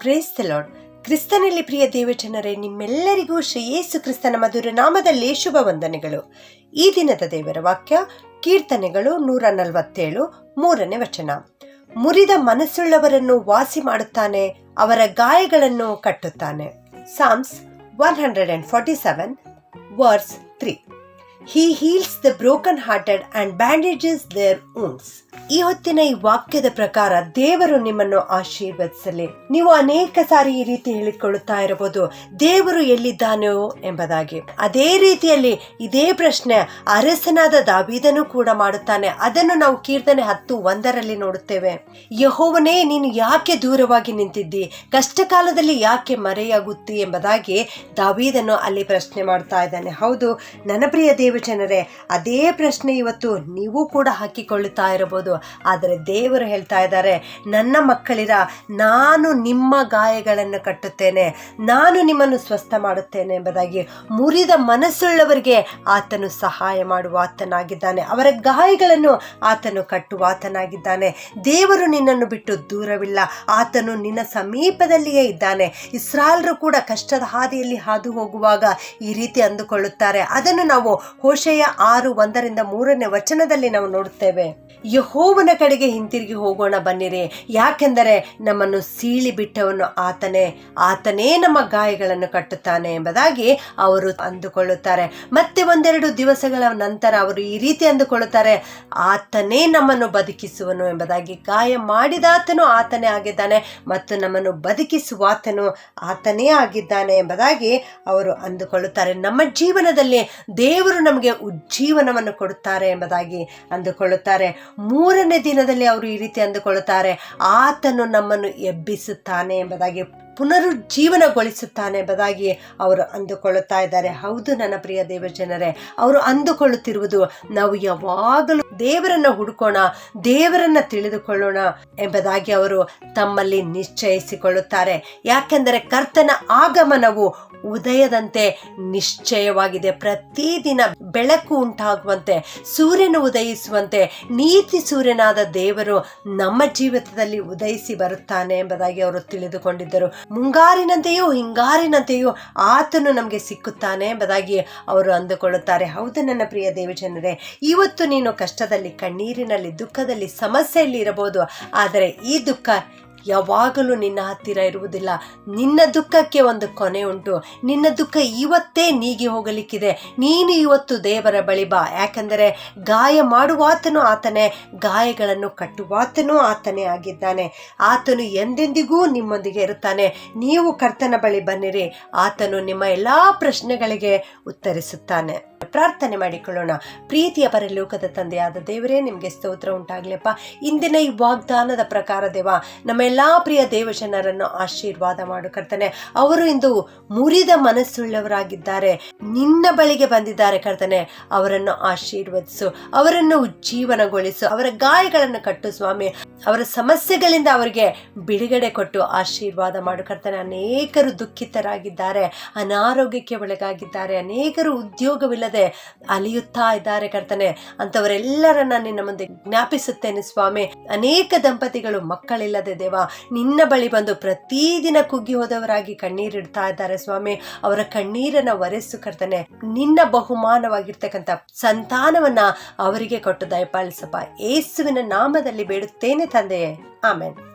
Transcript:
Praise lord ಕ್ರಿಸ್ತನಲ್ಲಿ ಪ್ರಿಯ ದೇವಜನರೇ, ನಿಮ್ಮೆಲ್ಲರಿಗೂ ಶ್ರೀ ಯೇಸು ಕ್ರಿಸ್ತನ ಮಧುರ ನಾಮದಲ್ಲಿ ಶುಭ ವಂದನೆಗಳು. ಈ ದಿನದ ದೇವರ ವಾಕ್ಯ, ಕೀರ್ತನೆಗಳು ನೂರ ನಲವತ್ತೇಳು, ಮೂರನೇ ವಚನ. ಮುರಿದ ಮನಸ್ಸುಳ್ಳವರನ್ನು ವಾಸಿ ಮಾಡುತ್ತಾನೆ, ಅವರ ಗಾಯಗಳನ್ನು ಕಟ್ಟುತ್ತಾನೆ. Psalms one hundred and forty seven verse three he heals the broken hearted and bandages their wounds ಈ ಹೊತ್ತಿನ ಈ ವಾಕ್ಯದ ಪ್ರಕಾರ ದೇವರು ನಿಮ್ಮನ್ನು ಆಶೀರ್ವದಿಸಲಿ. ನೀವು ಅನೇಕ ಸಾರಿ ಈ ರೀತಿ ಹೇಳಿಕೊಳ್ಳುತ್ತಾ ಇರಬಹುದು. ದೇವರು ಎಲ್ಲಿದ್ದಾನೋ ಎಂಬುದಾಗಿ. ಅದೇ ರೀತಿಯಲ್ಲಿ ಇದೇ ಪ್ರಶ್ನೆ ಅರಸನಾದ ದಾವಿದನು ಕೂಡ ಮಾಡುತ್ತಾನೆ. ಅದನ್ನು ನಾವು ಕೀರ್ತನೆ ಹತ್ತು ಒಂದರಲ್ಲಿ ನೋಡುತ್ತೇವೆ. ಯಹೋವನೇ, ನೀನು ಯಾಕೆ ದೂರವಾಗಿ ನಿಂತಿದ್ದಿ? ಕಷ್ಟ ಕಾಲದಲ್ಲಿ ಯಾಕೆ ಮರೆಯಾಗುತ್ತಿ ಎಂಬುದಾಗಿ ದಾವಿದನು ಅಲ್ಲಿ ಪ್ರಶ್ನೆ ಮಾಡ್ತಾ ಇದ್ದಾನೆ. ಹೌದು, ನನ್ನ ಪ್ರಿಯ ದೇವಜನರೇ, ಅದೇ ಪ್ರಶ್ನೆ ಇವತ್ತು ನೀವು ಕೂಡ ಹಾಕಿಕೊಳ್ಳುತ್ತಾ ಇರಬಹುದು. ಆದರೆ ದೇವರು ಹೇಳ್ತಾ ಇದ್ದಾರೆ, ನನ್ನ ಮಕ್ಕಳಿರ, ನಾನು ನಿಮ್ಮ ಗಾಯಗಳನ್ನು ಕಟ್ಟುತ್ತೇನೆ, ನಾನು ನಿಮ್ಮನ್ನು ಸ್ವಸ್ಥ ಮಾಡುತ್ತೇನೆ ಎಂಬುದಾಗಿ ಮುರಿದ ಮನಸ್ಸುಳ್ಳವರಿಗೆ ಆತನು ಸಹಾಯ ಮಾಡುವ ಆತನಾಗಿದ್ದಾನೆ. ಅವರ ಗಾಯಗಳನ್ನು ಆತನು ಕಟ್ಟುವ ಆತನಾಗಿದ್ದಾನೆ. ದೇವರು ನಿನ್ನನ್ನು ಬಿಟ್ಟು ದೂರವಿಲ್ಲ. ಆತನು ನಿನ್ನ ಸಮೀಪದಲ್ಲಿಯೇ ಇದ್ದಾನೆ. ಇಸ್ರಾಲ್ರು ಕೂಡ ಕಷ್ಟದ ಹಾದಿಯಲ್ಲಿ ಹಾದು ಹೋಗುವಾಗ ಈ ರೀತಿ ಅಂದುಕೊಳ್ಳುತ್ತಾರೆ. ಅದನ್ನು ನಾವು ಹೋಶೆಯ ಆರು ಒಂದರಿಂದ ಮೂರನೇ ವಚನದಲ್ಲಿ ನಾವು ನೋಡುತ್ತೇವೆ, ಯಹೋವನ ಕಡೆಗೆ ಹಿಂತಿರುಗಿ ಹೋಗೋಣ ಬನ್ನಿರಿ. ಯಾಕೆಂದರೆ ನಮ್ಮನ್ನು ಸೀಳಿ ಬಿಟ್ಟವನು ಆತನೇ ಆತನೇ ನಮ್ಮ ಗಾಯಗಳನ್ನು ಕಟ್ಟುತ್ತಾನೆ ಎಂಬುದಾಗಿ ಅವರು ಅಂದುಕೊಳ್ಳುತ್ತಾರೆ. ಮತ್ತೆ ಒಂದೆರಡು ದಿವಸಗಳ ನಂತರ ಅವರು ಈ ರೀತಿ ಅಂದುಕೊಳ್ಳುತ್ತಾರೆ, ಆತನೇ ನಮ್ಮನ್ನು ಬದುಕಿಸುವನು ಎಂಬುದಾಗಿ ಗಾಯ ಮಾಡಿದಾತನು ಆತನೇ ಆಗಿದ್ದಾನೆ ಮತ್ತು ನಮ್ಮನ್ನು ಬದುಕಿಸುವಾತನು ಆತನೇ ಆಗಿದ್ದಾನೆ ಎಂಬುದಾಗಿ ಅವರು ಅಂದುಕೊಳ್ಳುತ್ತಾರೆ. ನಮ್ಮ ಜೀವನದಲ್ಲಿ ದೇವರು ನಮಗೆ ಉಜ್ಜೀವನವನ್ನು ಕೊಡುತ್ತಾರೆ ಎಂಬುದಾಗಿ ಅಂದುಕೊಳ್ಳುತ್ತಾರೆ. ಮೂರನೇ ದಿನದಲ್ಲಿ ಅವರು ಈ ರೀತಿ ಅಂದುಕೊಳ್ಳುತ್ತಾರೆ, ಆತನು ನಮ್ಮನ್ನು ಎಬ್ಬಿಸುತ್ತಾನೆ ಎಂಬುದಾಗಿ ಪುನರುಜ್ಜೀವನಗೊಳಿಸುತ್ತಾನೆ ಎಂಬುದಾಗಿ ಅವರು ಅಂದುಕೊಳ್ಳುತ್ತಾ ಇದ್ದಾರೆ. ಹೌದು ನನ್ನ ಪ್ರಿಯ ದೇವಜನರೇ, ಅವರು ಅಂದುಕೊಳ್ಳುತ್ತಿರುವುದು ನಾವು ಯಾವಾಗಲೂ ದೇವರನ್ನ ಹುಡುಕೋಣ, ದೇವರನ್ನ ತಿಳಿದುಕೊಳ್ಳೋಣ ಎಂಬುದಾಗಿ ಅವರು ತಮ್ಮಲ್ಲಿ ನಿಶ್ಚಯಿಸಿಕೊಳ್ಳುತ್ತಾರೆ. ಯಾಕೆಂದರೆ ಕರ್ತನ ಆಗಮನವು ಉದಯದಂತೆ ನಿಶ್ಚಯವಾಗಿದೆ. ಪ್ರತಿದಿನ ಬೆಳಕು ಉಂಟಾಗುವಂತೆ, ಸೂರ್ಯನು ಉದಯಿಸುವಂತೆ, ನೀತಿ ಸೂರ್ಯನಾದ ದೇವರು ನಮ್ಮ ಜೀವಿತದಲ್ಲಿ ಉದಯಿಸಿ ಬರುತ್ತಾನೆ ಎಂಬುದಾಗಿ ಅವರು ತಿಳಿದುಕೊಂಡಿದ್ದರು. ಮುಂಗಾರಿನಂತೆಯೂ, ಹಿಂಗಾರಿನಂತೆಯೂ ಆತನು ನಮಗೆ ಸಿಕ್ಕುತ್ತಾನೆ ಎಂಬುದಾಗಿ ಅವರು ಅಂದುಕೊಳ್ಳುತ್ತಾರೆ. ಹೌದು ನನ್ನ ಪ್ರಿಯ ದೇವಜನರೇ, ಇವತ್ತು ನೀನು ಕಷ್ಟದಲ್ಲಿ, ಕಣ್ಣೀರಿನಲ್ಲಿ, ದುಃಖದಲ್ಲಿ, ಸಮಸ್ಯೆಯಲ್ಲಿ ಇರಬಹುದು. ಆದರೆ ಈ ದುಃಖ ಯಾವಾಗಲೂ ನಿನ್ನ ಹತ್ತಿರ ಇರುವುದಿಲ್ಲ. ನಿನ್ನ ದುಃಖಕ್ಕೆ ಒಂದು ಕೊನೆ ಉಂಟು. ನಿನ್ನ ದುಃಖ ಇವತ್ತೇ ನೀಗಿ ಹೋಗಲಿಕ್ಕಿದೆ. ನೀನು ಇವತ್ತು ದೇವರ ಬಳಿ ಬಾ. ಯಾಕಂದರೆ ಗಾಯ ಮಾಡುವಾತನು ಆತನೇ, ಗಾಯಗಳನ್ನು ಕಟ್ಟುವಾತನೂ ಆತನೇ ಆಗಿದ್ದಾನೆ. ಆತನು ಎಂದೆಂದಿಗೂ ನಿಮ್ಮೊಂದಿಗೆ ಇರುತ್ತಾನೆ. ನೀವು ಕರ್ತನ ಬಳಿ ಬನ್ನಿರಿ. ಆತನು ನಿಮ್ಮ ಎಲ್ಲ ಪ್ರಶ್ನೆಗಳಿಗೆ ಉತ್ತರಿಸುತ್ತಾನೆ. ಪ್ರಾರ್ಥನೆ ಮಾಡಿಕೊಳ್ಳೋಣ. ಪ್ರೀತಿಯ ಪರಲೋಕದ ತಂದೆಯಾದ ದೇವರೇ, ನಿಮಗೆ ಸ್ತೋತ್ರ ಉಂಟಾಗ್ಲಪ್ಪ ಇಂದಿನ ಈ ವಾಗ್ದಾನದ ಪ್ರಕಾರ ದೇವ, ನಮ್ಮ ಎಲ್ಲಾ ಪ್ರಿಯ ದೇವಜನರನ್ನು ಆಶೀರ್ವಾದ ಮಾಡು ಕರ್ತನೆ. ಅವರು ಇಂದು ಮುರಿದ ಮನಸ್ಸುಳ್ಳವರಾಗಿದ್ದಾರೆ. ನಿನ್ನ ಬಳಿಗೆ ಬಂದಿದ್ದಾರೆ ಕರ್ತನೆ. ಅವರನ್ನು ಆಶೀರ್ವದಿಸು. ಅವರನ್ನು ಉಜ್ಜೀವನಗೊಳಿಸು ಅವರ ಗಾಯಗಳನ್ನು ಕಟ್ಟು ಸ್ವಾಮಿ. ಅವರ ಸಮಸ್ಯೆಗಳಿಂದ ಅವರಿಗೆ ಬಿಡುಗಡೆ ಕೊಟ್ಟು ಆಶೀರ್ವಾದ ಮಾಡು. ಕರ್ತನೆ, ಅನೇಕರು ದುಃಖಿತರಾಗಿದ್ದಾರೆ, ಅನಾರೋಗ್ಯಕ್ಕೆ ಒಳಗಾಗಿದ್ದಾರೆ, ಅನೇಕರು ಉದ್ಯೋಗವಿಲ್ಲದೆ ಅಲಿಯುತ್ತಾ ಇದ್ದಾರೆ ಕರ್ತನೆ. ಅಂತವರೆಲ್ಲರನ್ನ ನಿನ್ನ ಮುಂದೆ ಜ್ಞಾಪಿಸುತ್ತೇನೆ ಸ್ವಾಮಿ. ಅನೇಕ ದಂಪತಿಗಳು, ಮಕ್ಕಳಿಲ್ಲದೆ ದೇವ, ನಿನ್ನ ಬಳಿ ಬಂದು ಪ್ರತಿದಿನ ಕುಗ್ಗಿ ಹೋದವರಾಗಿ ಕಣ್ಣೀರಿಡ್ತಾ ಇದ್ದಾರೆ ಸ್ವಾಮಿ. ಅವರ ಕಣ್ಣೀರನ್ನ ಒರೆಸು ಕರ್ತನೆ. ನಿನ್ನ ಬಹುಮಾನವಾಗಿರ್ತಕ್ಕಂಥ ಸಂತಾನವನ್ನ ಅವರಿಗೆ ಕೊಟ್ಟು ದಯಪಾಲಿಸಪ್ಪ. ಏಸುವಿನ ನಾಮದಲ್ಲಿ ಬೇಡುತ್ತೇನೆ ತಂದೆಯೇ ಆಮೇಲೆ.